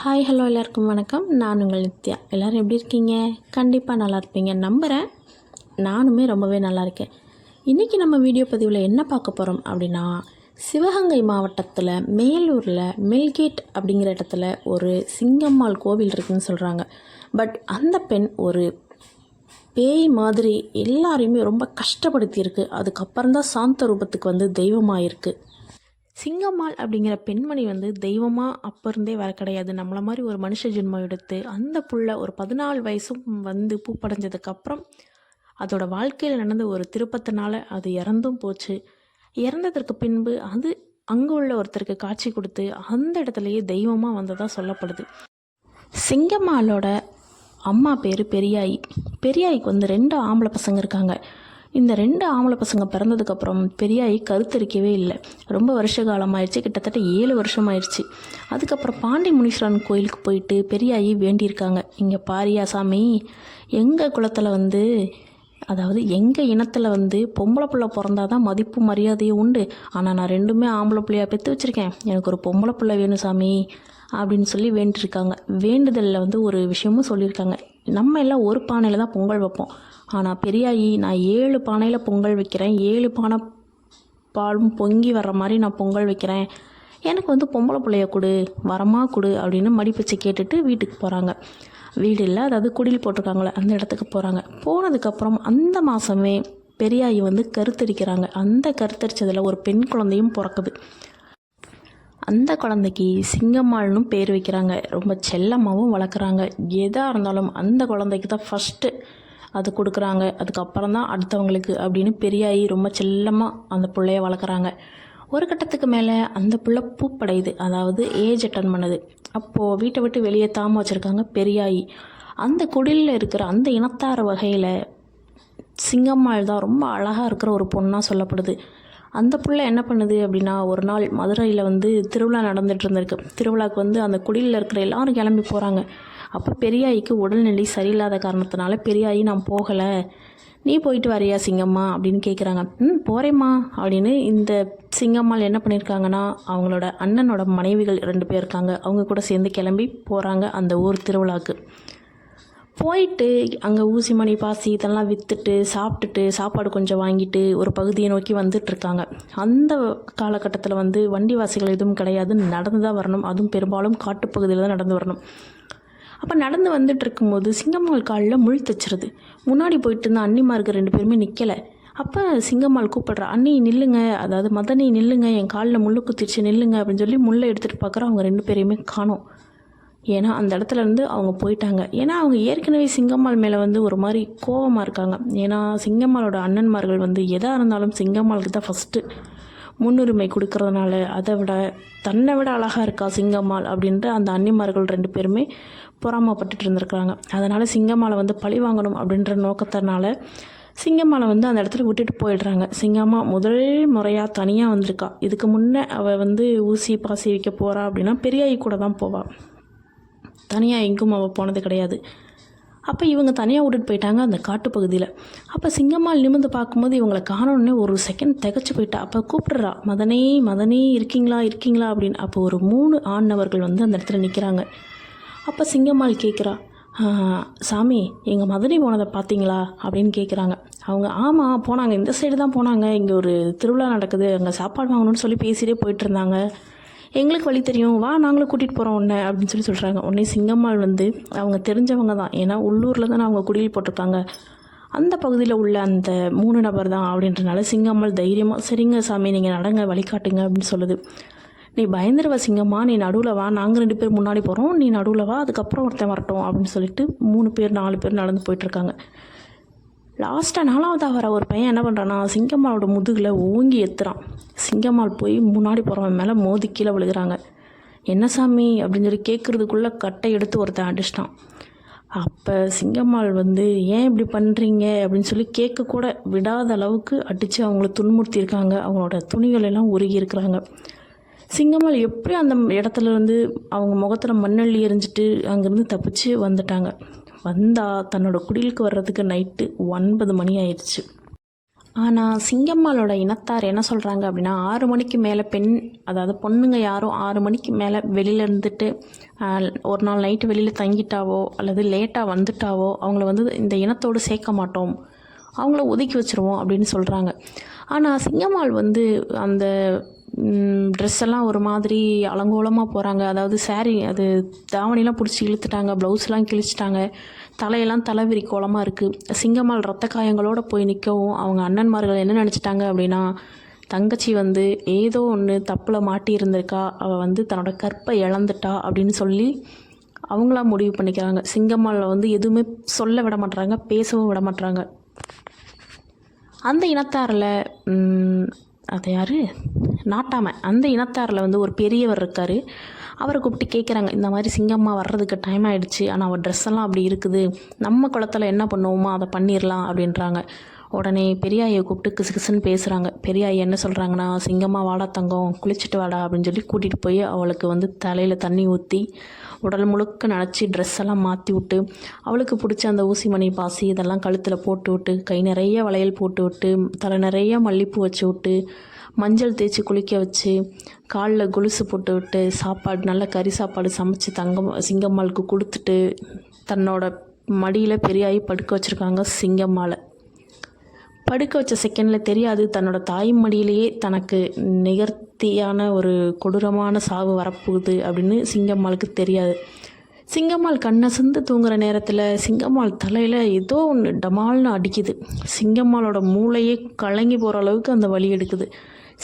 Hi hello எல்லாருக்கும் வணக்கம். நான் உங்கள் நித்யா. எல்லோரும் எப்படி இருக்கீங்க? கண்டிப்பாக நல்லா இருப்பீங்க. நம்புகிறேன் நானுமே ரொம்பவே நல்லா இருக்கேன். இன்றைக்கி நம்ம வீடியோ பதிவில் என்ன பார்க்க போகிறோம் அப்படின்னா சிவகங்கை மாவட்டத்தில் மேலூரில் மெல்கேட் அப்படிங்கிற இடத்துல ஒரு சிங்கம்மாள் கோவில் இருக்குதுன்னு சொல்கிறாங்க பட் அந்த பெண் ஒரு பேய் மாதிரி எல்லாரையுமே ரொம்ப கஷ்டப்படுத்தியிருக்கு. அதுக்கப்புறம் தான் சாந்த ரூபத்துக்கு வந்து தெய்வமாக இருக்குது சிங்கம்மாள் அப்படிங்கிற பெண்மணி வந்து தெய்வமாக அப்போ இருந்தே வர கிடையாது. நம்மளை மாதிரி ஒரு மனுஷ ஜென்மம் எடுத்து அந்த புள்ள ஒரு பதினாலு வயசும் வந்து பூப்படைஞ்சதுக்கப்புறம் அதோட வாழ்க்கையில் நடந்த ஒரு திருப்பத்தினால அது இறந்தும் போச்சு. இறந்ததற்கு பின்பு அது அங்கே உள்ள ஒருத்தருக்கு காட்சி கொடுத்து அந்த இடத்துலையே தெய்வமாக வந்ததாக சொல்லப்படுது. சிங்கம்மாளோட அம்மா பேர் பெரியாயி. பெரியாய்க்கு வந்து ரெண்டு ஆம்பளை பசங்க இருக்காங்க. இந்த ரெண்டு ஆம்பளை பசங்க பிறந்ததுக்கப்புறம் பெரியாயி கருத்தரிக்கவே இல்லை. ரொம்ப வருஷ காலமாயிடுச்சு கிட்டத்தட்ட ஏழு வருஷம் ஆயிடுச்சு அதுக்கப்புறம் பாண்டி முனீஸ்வரன் கோயிலுக்கு போயிட்டு பெரியாயி வேண்டியிருக்காங்க. இங்கே பாரியா சாமி எங்கள் குளத்தில் வந்து அதாவது எங்கள் இனத்தில் வந்து பொம்பளை பிள்ளை பிறந்தாதான் மதிப்பு மரியாதையும் உண்டு. ஆனால் நான் ரெண்டுமே ஆம்பளை பிள்ளையாக பெற்று வச்சுருக்கேன். எனக்கு ஒரு பொம்பளை பிள்ளை வேணும் சாமி அப்படின்னு சொல்லி வேண்டியிருக்காங்க. வேண்டுதலில் வந்து ஒரு விஷயமும் சொல்லியிருக்காங்க. நம்ம எல்லாம் ஒரு பானையில் தான் பொங்கல் வைப்போம். ஆனால் பெரியாயி நான் ஏழு பானையில் பொங்கல் வைக்கிறேன். ஏழு பானை பாலும் பொங்கி வர்ற மாதிரி நான் பொங்கல் வைக்கிறேன். எனக்கு வந்து பொம்பளை பிள்ளைய கொடு வரமா கொடு அப்படின்னு மடிப்பிச்சை கேட்டுட்டு வீட்டுக்கு போகிறாங்க வீடு இல்லை அதாவது குடில் போட்டிருக்காங்களே அந்த இடத்துக்கு போகிறாங்க போனதுக்கப்புறம் அந்த மாதமே பெரியாயி வந்து கருத்தரிக்கிறாங்க. அந்த கருத்தரிச்சதில் ஒரு பெண் குழந்தையும் பிறக்குது. அந்த குழந்தைக்கு சிங்கம்மாள்னு பேர் வைக்கிறாங்க. ரொம்ப செல்லமாகவும் வளர்க்குறாங்க. எதாக இருந்தாலும் அந்த குழந்தைக்கு தான் ஃபஸ்ட்டு அது கொடுக்குறாங்க. அதுக்கப்புறம் தான் அடுத்தவங்களுக்கு அப்படின்னு பெரியாயி ரொம்ப செல்லமாக அந்த பிள்ளைய வளர்க்குறாங்க. ஒரு கட்டத்துக்கு மேலே அந்த பிள்ளை பூப்படையுது. அதாவது ஏஜ் அட்டன் பண்ணுது. அப்போது வீட்டை விட்டு வெளியே தாம வச்சுருக்காங்க பெரியாயி. அந்த குடிலில் இருக்கிற அந்த இனத்தார வகையில் சிங்கம்மாள் தான் ரொம்ப அழகாக இருக்கிற ஒரு பொண்ணாக சொல்லப்படுது. அந்த பிள்ளை என்ன பண்ணுது அப்படின்னா ஒரு நாள் மதுரையில் வந்து திருவிழா நடந்துகிட்டு இருந்திருக்கு. திருவிழாவுக்கு வந்து அந்த குடிலில் இருக்கிற எல்லாரும் கிளம்பி போகிறாங்க அப்போ பெரியாய்க்கு உடல்நிலை சரியில்லாத காரணத்தினால பெரியாயி நான் போகலை. நீ போயிட்டு வரையா சிங்கம்மா? அப்படின்னு கேட்குறாங்க ம் போகிறேம்மா அப்படின்னு இந்த சிங்கம்மாள் என்ன பண்ணியிருக்காங்கன்னா அவங்களோட அண்ணனோட மனைவிகள் ரெண்டு பேர் இருக்காங்க. அவங்க கூட சேர்ந்து கிளம்பி போகிறாங்க அந்த ஊர் திருவிழாவுக்கு போயிட்டு அங்கே ஊசி மணி பாசி இதெல்லாம் விற்றுட்டு சாப்பிட்டுட்டு சாப்பாடு கொஞ்சம் வாங்கிட்டு ஒரு பகுதியை நோக்கி வந்துட்டுருக்காங்க அந்த காலகட்டத்தில் வந்து வண்டி வாசிகள் எதுவும் கிடையாது. நடந்து தான் வரணும். அதுவும் பெரும்பாலும் காட்டுப்பகுதியில் தான் நடந்து வரணும். அப்போ நடந்து வந்துட்டு இருக்கும்போது சிங்கம்மாள் காலில் முள் தைச்சிருது. முன்னாடி போயிட்டு இருந்த அன்னிமார்க்கு ரெண்டு பேருமே நிற்கலை அப்போ சிங்கம்மாள் கூப்பிடுறா அண்ணி நில்லுங்க. அதாவது மதனி நில்லுங்க. என் காலில் முள்ளு குத்திடுச்சு நில்லுங்க. அப்படின்னு சொல்லி முள்ளை எடுத்துகிட்டு பார்க்குற அவங்க ரெண்டு பேரையுமே காணும். ஏன்னா அந்த இடத்துல இருந்து அவங்க போயிட்டாங்க. ஏன்னா அவங்க ஏற்கனவே சிங்கம்மாள் மேலே வந்து ஒரு மாதிரி கோபமாக இருக்காங்க. ஏன்னா சிங்கம்மாளோட அண்ணன்மார்கள் வந்து எதாக இருந்தாலும் சிங்கம்மாளுக்கு தான் ஃபஸ்ட்டு முன்னுரிமை கொடுக்கறதுனால அதை விட தன்னை விட அழகாக இருக்கா சிங்கம்மாள் அப்படின்ட்டு அந்த அன்னிமார்கள் ரெண்டு பேருமே பொறாமப்பட்டுட்டு இருந்திருக்கிறாங்க. அதனால் சிங்கம்மாளை வந்து பழி வாங்கணும் அப்படின்ற நோக்கத்தினால சிங்கம்மாளை வந்து அந்த இடத்துல விட்டுட்டு போயிடுறாங்க. சிங்கம்மா முதல் முறையாக தனியாக வந்திருக்கா. இதுக்கு முன்னே அவள் வந்து ஊசி பாசி வைக்க போகிறா அப்படின்னா பெரியாயி கூட தான் போவாள் தனியாக எங்கும் அவள் போனது கிடையாது. அப்போ இவங்க தனியாக விட்டுட்டு போயிட்டாங்க அந்த காட்டுப்பகுதியில் அப்போ சிங்கம்மாள் நிமிந்து பார்க்கும்போது இவங்களை காணோன்னே ஒரு செகண்ட் திகச்சு போயிட்டா. அப்போ கூப்பிடுறா மதனே மதனே இருக்கீங்களா இருக்கீங்களா? அப்படின்னு. அப்போ ஒரு மூணு ஆணவர்கள் வந்து அந்த இடத்துல நிற்கிறாங்க அப்போ சிங்கம்மாள் கேட்குறா சாமி எங்கள் மதுரை போனதை பார்த்தீங்களா? அப்படின்னு கேட்குறாங்க அவங்க ஆமாம் போனாங்க. இந்த சைடு தான் போனாங்க. இங்கே ஒரு திருவிழா நடக்குது. அங்கே சாப்பாடு வாங்கணும்னு சொல்லி பேசிகிட்டே போயிட்டு இருந்தாங்க. எங்களுக்கு வழி தெரியும். வா நாங்களும் கூட்டிகிட்டு போகிறோம் உன்னை அப்படின்னு சொல்லி சொல்கிறாங்க உடனே சிங்கம்மாள் வந்து அவங்க தெரிஞ்சவங்க தான். ஏன்னா உள்ளூரில் தானே அவங்க குடியில் போட்டிருக்காங்க. அந்த பகுதியில் உள்ள அந்த மூணு நபர் தான் அப்படின்றனால சிங்கம்மாள் தைரியமாக சரிங்க சாமி நீங்கள் நடங்க வழிகாட்டுங்க அப்படின்னு சொல்லுது. நீ பயந்துருவ சிங்கம்மா நீ நடுவில் வா. நாங்கள் ரெண்டு பேர் முன்னாடி போகிறோம் நீ நடுவில் வா. அதுக்கப்புறம் ஒருத்தன் வரட்டும் அப்படின்னு சொல்லிட்டு மூணு பேர் நாலு பேர் நடந்து போயிட்டுருக்காங்க லாஸ்ட்டாக நாலாவதாக வர ஒரு பையன் என்ன பண்ணுறான்னா சிங்கம்மாவோட முதுகில் ஓங்கி எத்துறான். சிங்கம்மாள் போய் முன்னாடி போகிறவன் மேலே மோதி கீழே விழுகிறாங்க. என்ன சாமி? அப்படின்னு சொல்லி கேட்குறதுக்குள்ளே கட்டை எடுத்து ஒருத்தன் அடிச்சிட்டான். அப்போ சிங்கம்மாள் வந்து ஏன் இப்படி பண்ணுறீங்க அப்படின்னு சொல்லி கேட்கக்கூட விடாத அளவுக்கு அடித்து அவங்கள துன்புறுத்தியிருக்காங்க. அவங்களோட துணிகள் எல்லாம் உருகி இருக்கிறாங்க. சிங்கம்மாள் எப்படி அந்த இடத்துல இருந்து அவங்க முகத்தில் மண்ணள்ளி எரிஞ்சிட்டு அங்கேருந்து தப்பிச்சு வந்துட்டாங்க. வந்தால் தன்னோட குடிலுக்கு வர்றதுக்கு நைட்டு ஒன்பது மணி ஆயிடுச்சு. ஆனால் சிங்கம்மாளோட இனத்தார் என்ன சொல்கிறாங்க அப்படின்னா ஆறு மணிக்கு மேலே பெண் அதாவது பொண்ணுங்க யாரும் ஆறு மணிக்கு மேலே வெளியில் இருந்துட்டு ஒரு நாள் நைட்டு வெளியில் தங்கிட்டாவோ அல்லது லேட்டாக வந்துட்டாவோ அவங்கள வந்து இந்த இனத்தோடு சேர்க்க மாட்டோம். அவங்கள ஒதுக்கி வச்சுருவோம் அப்படின்னு சொல்கிறாங்க ஆனால் சிங்கம்மாள் வந்து அந்த ட்ரெஸ் எல்லாம் ஒரு மாதிரி அலங்கோலமாக போகிறாங்க அதாவது saree அது தாவணிலாம் பிடிச்சி இழுத்துட்டாங்க ப்ளவுஸ்லாம் கிழிச்சிட்டாங்க. தலையெல்லாம் தலைவிரி கோலமாக இருக்குது சிங்கம்மாள் ரத்த காயங்களோட போய் நிற்கவும் அவங்க அண்ணன்மார்கள் என்ன நினச்சிட்டாங்க அப்படின்னா தங்கச்சி வந்து ஏதோ ஒன்று தப்பில் மாட்டியிருந்திருக்கா அவள் வந்து தன்னோட கற்பை இழந்துட்டா அப்படின்னு சொல்லி அவங்களா முடிவு பண்ணிக்கிறாங்க. சிங்கம்மாளை வந்து எதுவுமே சொல்ல விட மாட்றாங்க பேசவும் விட மாட்றாங்க. அந்த இனத்தாரில் அது யார்? நாட்டாமை அந்த இனத்தாரில் வந்து ஒரு பெரியவர் இருக்கார். அவரை கூப்பிட்டு கேட்குறாங்க இந்த மாதிரி சிங்கம்மா வர்றதுக்கு டைம் ஆகிடுச்சு ஆனால் அவள் ட்ரெஸ் எல்லாம் அப்படி இருக்குது. நம்ம குளத்துல என்ன பண்ணுவோமோ அதை பண்ணிடலாம் அப்படின்றாங்க. உடனே பெரியாயை கூப்பிட்டு கிசு கிசுன்னு பேசுகிறாங்க பெரியாய் என்ன சொல்கிறாங்கன்னா சிங்கம்மா வாடா தங்கம் குளிச்சுட்டு வாடா அப்படின்னு சொல்லி கூட்டிகிட்டு போய் அவளுக்கு வந்து தலையில் தண்ணி ஊற்றி உடல் முழுக்க நனைச்சி ட்ரெஸ் எல்லாம் மாற்றி விட்டு அவளுக்கு பிடிச்ச அந்த ஊசி மணி பாசி இதெல்லாம் கழுத்தில் போட்டு விட்டு கை நிறைய வளையல் போட்டு விட்டு தலை நிறைய மல்லிப்பூ வச்சு விட்டு மஞ்சள் தேய்ச்சி குளிக்க வச்சு காலில் கொலுசு போட்டு விட்டு சாப்பாடு நல்ல கறி சாப்பாடு சமைச்சு தங்கம் சிங்கம்மாளுக்கு கொடுத்துட்டு தன்னோட மடியில் பெரியாயி படுக்க வச்சுருக்காங்க சிங்கம்மாளை. படுக்க வச்ச செகண்டில் தெரியாது தன்னோட தாய் மடியிலேயே தனக்கு நிகர்த்தியான ஒரு கொடூரமான சாவு வரப்போகுது அப்படின்னு சிங்கம்மாளுக்கு தெரியாது. சிங்கம்மாள் கண்ணை சிந்து தூங்குற நேரத்தில் சிங்கம்மாள் தலையில் ஏதோ ஒன்று டமால்னு அடிக்குது. சிங்கம்மாளோட மூளையே கலங்கி போகிற அளவுக்கு அந்த வலி எடுக்குது.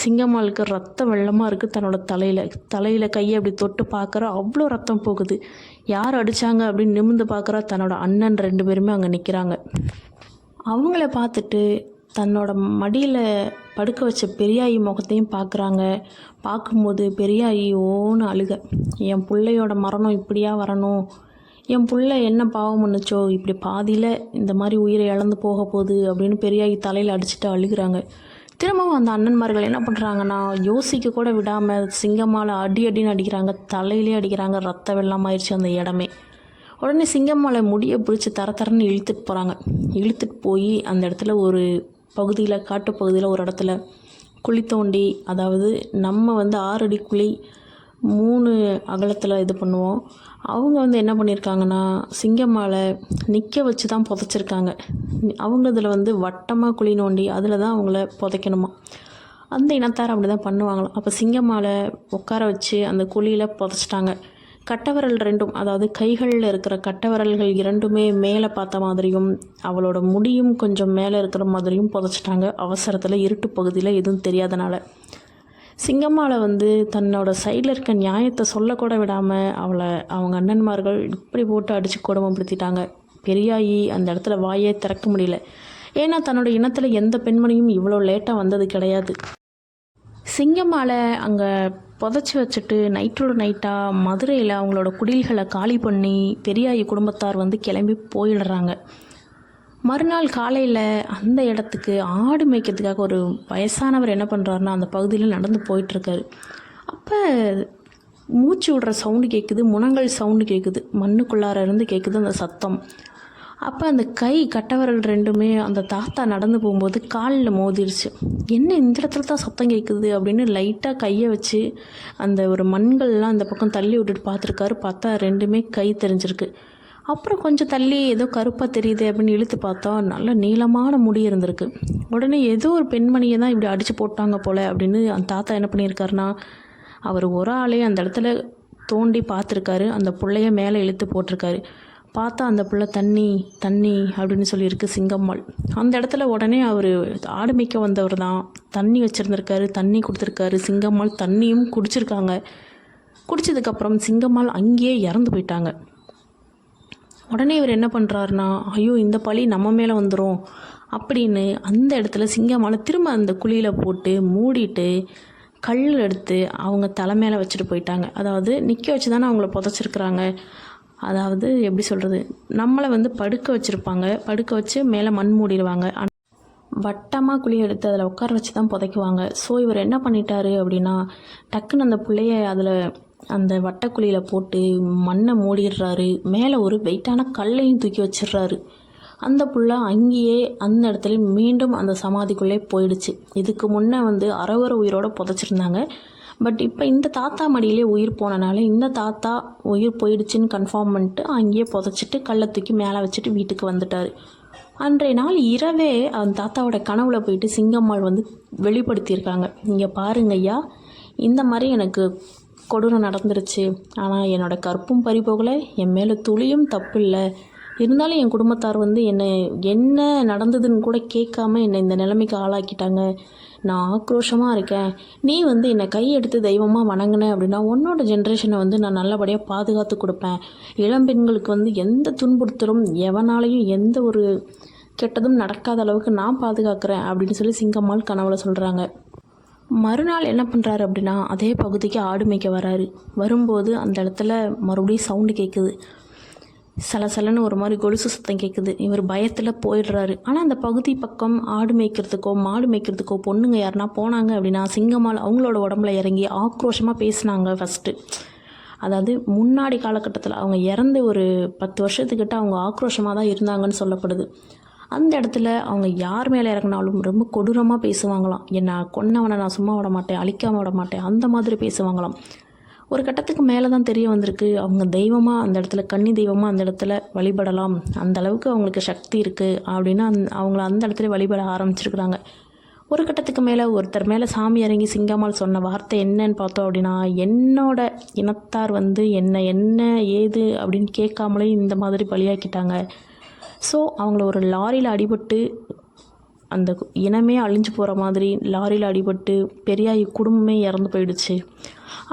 சிங்கம்மாளுக்கு ரத்தம் வெள்ளமாக இருக்குது தன்னோட தலையில். தலையில் கையை அப்படி தொட்டு பார்க்குறா அவ்வளோ ரத்தம் போகுது. யார் அடித்தாங்க அப்படின்னு நிமிர்ந்து பார்க்குறா தன்னோட அண்ணன் ரெண்டு பேருமே அங்கே நிற்கிறாங்க அவங்கள பார்த்துட்டு தன்னோட மடியில் படுக்க வச்ச பெரியாயி முகத்தையும் பார்க்குறாங்க. பார்க்கும்போது பெரியாயி ஓன்னு அழுக. என் பிள்ளையோட மரணம் இப்படியா வரணும்? என் பிள்ளை என்ன பாவம் பண்ணுச்சோ? இப்படி பாதியில் இந்த மாதிரி உயிரை இழந்து போக போகுது அப்படின்னு பெரியாயி தலையில் அடிச்சுட்டு அழுகுறாங்க. திரும்பவும் அந்த அண்ணன்மார்கள் என்ன பண்ணுறாங்கன்னா யோசிக்க கூட விடாமல் சிங்கம்மால அடி அடின்னு அடிக்கிறாங்க தலையிலே அடிக்கிறாங்க ரத்த வெள்ளமாயிருச்சு அந்த இடமே. உடனே சிங்கம்மாலை முடியை பிடிச்சி தர தரன்னு இழுத்துட்டு போகிறாங்க இழுத்துட்டு போய் அந்த இடத்துல ஒரு பகுதியில் காட்டு பகுதியில் ஒரு இடத்துல குழி தோண்டி அதாவது நம்ம வந்து ஆறடி குழி மூணு அகலத்தில் இது பண்ணுவோம். அவங்க வந்து என்ன பண்ணியிருக்காங்கன்னா சிங்கம்மாலை நிற்க வச்சு தான் புதைச்சிருக்காங்க. அவங்க இதில் வந்து வட்டமாக குழி நோண்டி அதில் தான் அவங்கள புதைக்கணுமா? அந்த இனத்தார் அப்படி தான் பண்ணுவாங்களாம். அப்போ சிங்கம்மாலை உட்கார வச்சு அந்த குழியில் புதைச்சிட்டாங்க. கட்டவரல் ரெண்டும் அதாவது கைகளில் இருக்கிற கட்டவரல்கள் இரண்டுமே மேலே பார்த்த மாதிரியும் அவளோட முடியும் கொஞ்சம் மேலே இருக்கிற மாதிரியும் புதைச்சிட்டாங்க. அவசரத்தில் இருட்டு பகுதியில் எதுவும் தெரியாதனால. சிங்கம்மாவை வந்து தன்னோட சைடில் இருக்க நியாயத்தை சொல்லக்கூட விடாமல் அவளை அவங்க அண்ணன்மார்கள் இப்படி போட்டு அடித்து கொடுமைப்படுத்திட்டாங்க. பெரியாயி அந்த இடத்துல வாயே திறக்க முடியல. ஏன்னா தன்னோட இனத்தில் எந்த பெண்மணியும் இவ்வளோ லேட்டாக வந்தது கிடையாது. சிங்கம்மாலை அங்கே புதைச்சி வச்சுட்டு நைட்டோட நைட்டாக மதுரையில் அவங்களோட குடில்களை காலி பண்ணி பெரியாயி குடும்பத்தார் வந்து கிளம்பி போயிடுறாங்க. மறுநாள் காலையில் அந்த இடத்துக்கு ஆடு மேய்க்கிறதுக்காக ஒரு வயசானவர் என்ன பண்ணுறாருன்னா அந்த பகுதியில் நடந்து போயிட்டுருக்காரு. அப்போ மூச்சு விடுற சவுண்டு கேட்குது முனங்கள் சவுண்டு கேட்குது மண்ணுக்குள்ளார இருந்து கேட்குது அந்த சத்தம். அப்போ அந்த கை கட்டவரல் ரெண்டுமே அந்த தாத்தா நடந்து போகும்போது காலில் மோதிருச்சு. என்ன இந்த இடத்துல தான் சத்தம் கேட்குது அப்படின்னு லைட்டாக கையை வச்சு அந்த ஒரு மண்கள்லாம் அந்த பக்கம் தள்ளி விட்டுட்டு பார்த்துருக்காரு பார்த்தா ரெண்டுமே கை தெரிஞ்சிருக்கு. அப்புறம் கொஞ்சம் தள்ளி ஏதோ கருப்பாக தெரியுது அப்படின்னு இழுத்து பார்த்தா நல்ல நீளமான முடி இருந்திருக்கு. உடனே ஏதோ ஒரு பெண்மணியை தான் இப்படி அடித்து போட்டாங்க போல் அப்படின்னு அந்த தாத்தா என்ன பண்ணியிருக்காருன்னா அவர் ஒரு ஆளே அந்த இடத்துல தோண்டி பார்த்துருக்காரு. அந்த பிள்ளைய மேலே இழுத்து போட்டிருக்காரு. பார்த்தா அந்த பிள்ளை தண்ணி தண்ணி அப்படின்னு சொல்லியிருக்கு சிங்கம்மாள். அந்த இடத்துல உடனே அவர் ஆடு மேய்க்க வந்தவர் தான். தண்ணி வச்சுருந்துருக்காரு தண்ணி கொடுத்துருக்காரு. சிங்கம்மாள் தண்ணியும் குடிச்சிருக்காங்க. குடித்ததுக்கப்புறம் சிங்கம்மாள் அங்கேயே இறந்து போயிட்டாங்க. உடனே இவர் என்ன பண்ணுறாருனா ஐயோ இந்த பழி நம்ம மேலே வந்துடும் அப்படின்னு அந்த இடத்துல சிங்கமால திரும்ப அந்த குழியில் போட்டு மூடிட்டு கல் எடுத்து அவங்க தலை மேலே வச்சுட்டு போயிட்டாங்க. அதாவது நிற்க வச்சு தானே அவங்கள புதைச்சிருக்கிறாங்க. அதாவது எப்படி சொல்கிறது நம்மளை வந்து படுக்க வச்சுருப்பாங்க. படுக்க வச்சு மேலே மண் மூடிடுவாங்க. வட்டமாக குழி எடுத்து அதில் உட்கார வச்சு தான் புதைக்குவாங்க. ஸோ இவர் என்ன பண்ணிட்டாரு அப்படின்னா டக்குன்னு அந்த பிள்ளைய அதில் அந்த வட்டக்குழியில் போட்டு மண்ணை மூடிடுறாரு. மேலே ஒரு வெயிட்டான கல்லையும் தூக்கி வச்சிடுறாரு. அந்த புள்ள அங்கேயே அந்த இடத்துல மீண்டும் அந்த சமாதிக்குள்ளே போயிடுச்சு. இதுக்கு முன்னே வந்து அறவர உயிரோட புதைச்சிருந்தாங்க. பட் இப்போ இந்த தாத்தா மடியிலே உயிர் போனனால இந்த தாத்தா உயிர் போயிடுச்சுன்னு கன்ஃபார்ம் பண்ணிட்டு அங்கேயே புதைச்சிட்டு கல்லை தூக்கி மேலே வச்சுட்டு வீட்டுக்கு வந்துட்டார். அன்றைய நாள் இரவே அந்த தாத்தாவோட கனவுல போயிட்டு சிங்கம்மாள் வந்து வெளிப்படுத்தியிருக்காங்க. இங்கே பாருங்க ஐயா இந்த மாதிரி எனக்கு கொடூரம் நடந்துருச்சு. ஆனால் என்னோட கற்பும் பறிபோகலை என் மேலே துளியும் தப்பு இல்லை இருந்தாலும் என் குடும்பத்தார் வந்து என்னை என்ன நடந்ததுன்னு கூட கேட்காம என்னை இந்த நிலைமைக்கு ஆளாக்கிட்டாங்க. நான் ஆக்ரோஷமாக இருக்கேன். நீ வந்து என்னை கையெடுத்து தெய்வமாக வணங்கின அப்படின்னா உன்னோட ஜென்ரேஷனை வந்து நான் நல்லபடியாக பாதுகாத்து கொடுப்பேன். இளம்பெண்களுக்கு வந்து எந்த துன்புறுத்தலும் எவனாலையும் எந்த ஒரு கெட்டதும் நடக்காத அளவுக்கு நான் பாதுகாக்கிறேன் அப்படின்னு சொல்லி சிங்கம்மாள் கனவுல சொல்கிறாங்க மறுநாள் என்ன பண்ணுறாரு அப்படின்னா அதே பகுதிக்கு ஆடு மேய்க்க வராரு. வரும்போது அந்த இடத்துல மறுபடியும் சவுண்டு கேட்குது சலசலன்னு ஒரு மாதிரி கொலுசு சத்தம் கேட்குது இவர் பயத்தில் போயிடுறாரு. ஆனால் அந்த பகுதி பக்கம் ஆடு மேய்க்கிறதுக்கோ மாடு மேய்க்கிறதுக்கோ பொண்ணுங்க யாருனா போனாங்க அப்படின்னா சிங்கமால் அவங்களோட உடம்புல இறங்கி ஆக்ரோஷமாக பேசினாங்க ஃபஸ்ட்டு அதாவது முன்னாடி காலகட்டத்தில் அவங்க இறந்து ஒரு பத்து வருஷத்துக்கிட்ட அவங்க ஆக்ரோஷமாக தான் இருந்தாங்கன்னு சொல்லப்படுது. அந்த இடத்துல அவங்க யார் மேலே இறங்கினாலும் ரொம்ப கொடூரமாக பேசுவாங்களாம். என்ன கொன்னவனை நான் சும்மா விட மாட்டேன் அழிக்காமல் விட மாட்டேன் அந்த மாதிரி பேசுவாங்களாம். ஒரு கட்டத்துக்கு மேலே தான் தெரிய வந்திருக்கு. அவங்க தெய்வமாக அந்த இடத்துல கன்னி தெய்வமாக அந்த இடத்துல வழிபடலாம். அந்த அளவுக்கு அவங்களுக்கு சக்தி இருக்குது அப்படின்னு அந் அவங்கள அந்த இடத்துல வழிபட ஆரம்பிச்சிருக்கிறாங்க. ஒரு கட்டத்துக்கு மேலே ஒருத்தர் மேலே சாமி இறங்கி சிங்கம்மாள் சொன்ன வார்த்தை என்னன்னு பார்த்தோம் அப்படின்னா என்னோட இனத்தார் வந்து என்ன என்ன ஏது அப்படின்னு கேட்காமலே இந்த மாதிரி பலியாக்கிட்டாங்க. ஸோ அவங்கள ஒரு லாரியில் அடிபட்டு அந்த இனமே அழிஞ்சு போகிற மாதிரி லாரியில் அடிபட்டு பெரியாய் குடும்பமே இறந்து போயிடுச்சு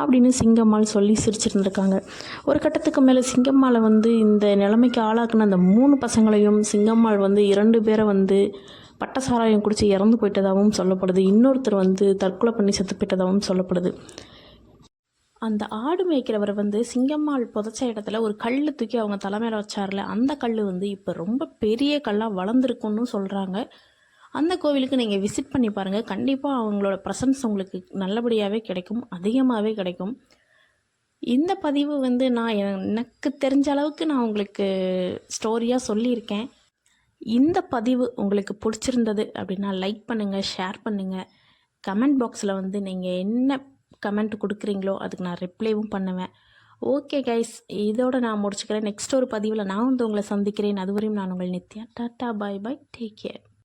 அப்படின்னு சிங்கம்மாள் சொல்லி சிரிச்சிருந்துருக்காங்க. ஒரு கட்டத்துக்கு மேலே சிங்கம்மாளை வந்து இந்த நிலைமைக்கு ஆளாக்குன அந்த மூணு பசங்களையும் சிங்கம்மாள் வந்து இரண்டு பேரை வந்து பட்டசாராயம் குடித்து இறந்து போயிட்டதாகவும் சொல்லப்படுது. இன்னொருத்தர் வந்து தற்கொலை பண்ணி செத்து போயிட்டதாகவும் சொல்லப்படுது. அந்த ஆடு மேய்க்கிறவர் வந்து சிங்கம்மாள் புதைச்ச இடத்துல ஒரு கல் தூக்கி அவங்க தலைமையில வச்சார்ல அந்த கல் வந்து இப்போ ரொம்ப பெரிய கல்லாக வளர்ந்துருக்குன்னு சொல்கிறாங்க அந்த கோவிலுக்கு நீங்கள் விசிட் பண்ணி பாருங்கள் கண்டிப்பாக அவங்களோட ப்ரெசன்ஸ் உங்களுக்கு நல்லபடியாகவே கிடைக்கும் அதிகமாகவே கிடைக்கும். இந்த பதிவு வந்து நான் எனக்கு தெரிஞ்ச அளவுக்கு நான் உங்களுக்கு ஸ்டோரியாக சொல்லியிருக்கேன். இந்த பதிவு உங்களுக்கு பிடிச்சிருந்தது அப்படின்னா லைக் பண்ணுங்கள் ஷேர் பண்ணுங்கள் கமெண்ட் பாக்ஸில் வந்து நீங்கள் என்ன கமெண்ட் கொடுக்குறீங்களோ அதுக்கு நான் ரிப்ளைவும் பண்ணுவேன். ஓகே கைஸ் இதோட நான் முடிச்சுக்கிறேன். நெக்ஸ்ட் ஒரு பதிவில் நான் வந்து உங்களை சந்திக்கிறேன். அதுவரையும் நான் உங்கள் Nithya. Tata bye bye take care